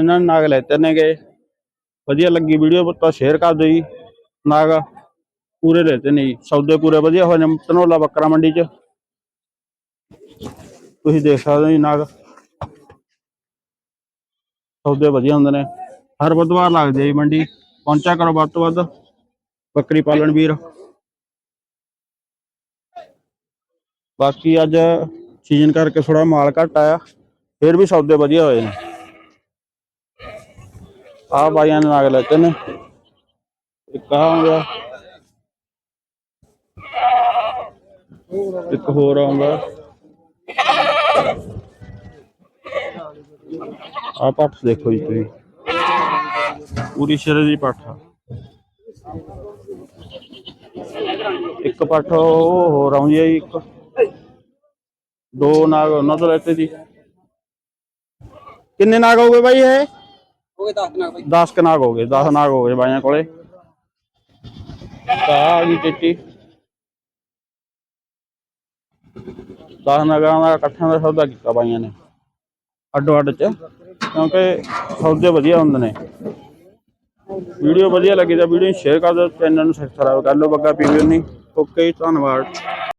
ਇਹਨਾਂ ਨੇ ਨਾਗ ਲੈਤੇ ਨੇਗੇ। ਵਧੀਆ ਲੱਗੀ ਵੀਡੀਓ, ਤਾਂ ਸ਼ੇਅਰ ਕਰ ਦਿਓ ਜੀ। ਨਾਗ ਪੂਰੇ ਲੈਤੇ ਨੇ ਜੀ। ਸੌਦੇ ਪੂਰੇ ਵਧੀਆ ਹੋਏ ਨੇ ਧਨੋਲਾ ਬੱਕਰਾ ਮੰਡੀ 'ਚ। ਤੁਸੀਂ ਦੇਖ ਸਕਦੇ ਹੋ ਜੀ ਨਾਗ। ਸੌਦੇ ਵਧੀਆ ਹੁੰਦੇ ਨੇ। ਹਰ ਬੁੱਧਵਾਰ ਲੱਗਦੀ ਹੈ ਜੀ ਮੰਡੀ। ਪਹੁੰਚਾ ਕਰੋ ਵੱਧ ਤੋਂ ਵੱਧ। ਬੱਕਰੀ ਪਾਲਣ ਵੀਰ। ਬਾਕੀ ਅੱਜ ਸੀਜ਼ਨ ਕਰਕੇ ਥੋੜਾ ਮਾਲ ਘੱਟ ਆਇਆ। ਫਿਰ ਵੀ ਸੌਦੇ ਵਧੀਆ ਹੋਏ ਨੇ। ਆ ਬਾਈਆਂ ਨੇ ਨਾਗ ਲੈਤੇ ਨੇ ਇੱਕ ਆ ਆਉਂਦਾ ਇੱਕ ਹੋਰ ਆਉਂਦਾ। ਆ ਪੱਠ ਦੇਖੋ ਜੀ ਤੁਸੀਂ। ਪੂਰੀ ਸ਼ਰੇ ਦੀ ਪੱਠ ਆ। ਇੱਕ ਪੱਠ ਉਹ ਹੋਰ ਆਉਂਦੀ ਹੈ ਜੀ, ਇੱਕ। ਦੋ ਨਾਗ ਉਹਨਾਂ ਤੋਂ ਲੈਤੇ ਜੀ। ਕਿੰਨੇ ਨਾਗ ਹੋ ਗਏ ਬਾਈ ਇਹ? ਹੋ ਗਏ 10 ਨਾਲ ਬਾਈ। 10 ਕ ਹੋ ਗਏ 10 ਨਾਗ ਹੋ ਗਏ ਬਾਈਆਂ ਕੋਲੇ। ਤਾਂ ਆ ਗਈ ਚਿੱਟੀ 10 ਨਾਗਾਂ ਦਾ ਇਕੱਠਿਆਂ ਦਾ ਸੌਦਾ ਕੀਤਾ ਬਾਈਆਂ ਨੇ। ਅੱਡੋ ਅੱਡ ਚ, ਕਿਉਂਕਿ ਸੌਦੇ ਵਧੀਆ ਹੁੰਦੇ ਨੇ। ਵੀਡੀਓ ਵਧੀਆ ਲੱਗੀ ਤਾਂ ਵੀਡੀਓ ਨੂੰ ਸ਼ੇਅਰ ਕਰ ਦਿਓ ਚੈਨਲ ਨੂੰ ਸਬਸਕ੍ਰਾਈਬ ਕਰ ਲਓ ਬੱਗਾ ਪੀਵੀਓ ਨਹੀਂ ਓਕੇ ਧੰਨਵਾਦ।